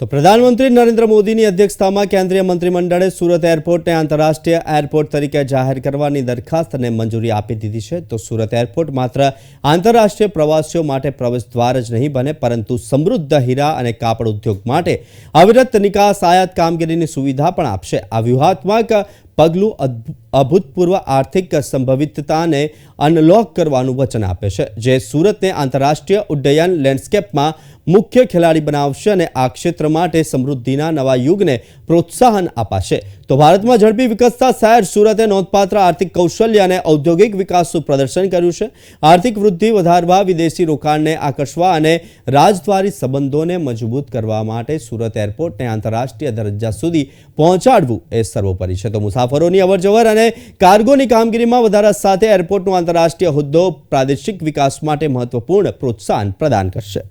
તો પ્રધાનમંત્રી નરેન્દ્ર મોદીની અધ્યક્ષતામાં કેન્દ્રીય મંત્રીમંડળે સુરત એરપોર્ટને આંતરરાષ્ટ્રીય એરપોર્ટ તરીકે જાહેર કરવાની દરખાસ્તને મંજૂરી આપી દીધી છે. તો સુરત એરપોર્ટ માત્ર આંતરરાષ્ટ્રીય પ્રવાસીઓ માટે પ્રવેશ દ્વાર જ નહીં બને, પરંતુ સમૃદ્ધ હીરા અને કાપડ ઉદ્યોગ માટે અવિરત નિકાસ, આયાત કામગીરીની સુવિધા પણ આપશે. આ વ્યૂહાત્મક પગલું અભૂતપૂર્વ આર્થિક સંભવિતતાને અનલોક કરવાનું વચન આપે છે, જે સુરતને આંતરરાષ્ટ્રીય ઉડ્ડયન લેન્ડસ્કેપમાં મુખ્ય ખેલાડી બનાવશે અને આ ક્ષેત્ર માટે સમૃદ્ધિના નવા યુગને પ્રોત્સાહન અપાશે. તો ભારતમાં ઝડપી વિકસતા શહેર સુરતે નોંધપાત્ર આર્થિક કૌશલ્ય અને ઔદ્યોગિક વિકાસનું પ્રદર્શન કર્યું છે. આર્થિક વૃદ્ધિ વધારવા, વિદેશી રોકાણને આકર્ષવા અને રાજદ્વારી સંબંધોને મજબૂત કરવા માટે સુરત એરપોર્ટને આંતરરાષ્ટ્રીય દરજ્જા સુધી પહોંચાડવું એ સર્વોપરી છે. તો મુસાફરોની અવરજવર અને કાર્ગોની કામગીરીમાં વધારા સાથે એરપોર્ટનો આંતરરાષ્ટ્રીય હોદ્દો પ્રાદેશિક વિકાસ માટે મહત્વપૂર્ણ પ્રોત્સાહન પ્રદાન કરશે.